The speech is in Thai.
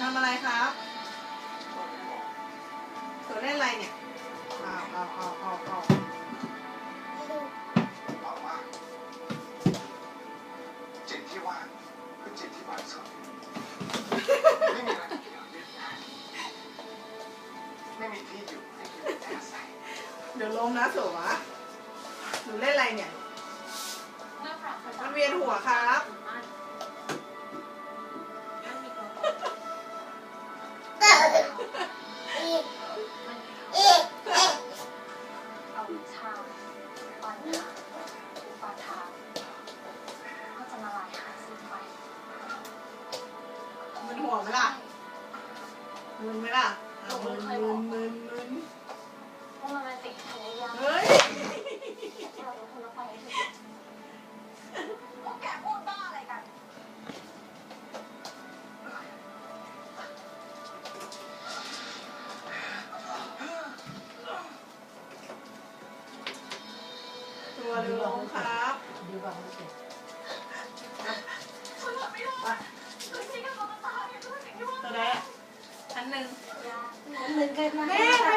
ทำอะไรครับเธอเล่นอะไรเนี่ยเอาเอาเอาเอาเอาบอกว่าจิตที่ว่างคือจิตที่บริสุทธิ์ไม่มีอะไรเกี่ยวยึดไม่มีที่อยู่ให้อยู่แต่อาศัยเดี๋ยวล้มนะสัวหนูเล่นอะไรเนี่ยมันเวียนหัวครับ มันไหมล่ะมึนไหมล่ะเอามึนมึนมึนมึนว่ามันเป็นสิ่งที่ทำได้ยากเฮ้ยที่เราต้องทำไปพวกแกพูดบ้าอะไรกันตัวเรือลงครับ ดูก่อนว่าเสร็จ นึงเหมือนกันไหม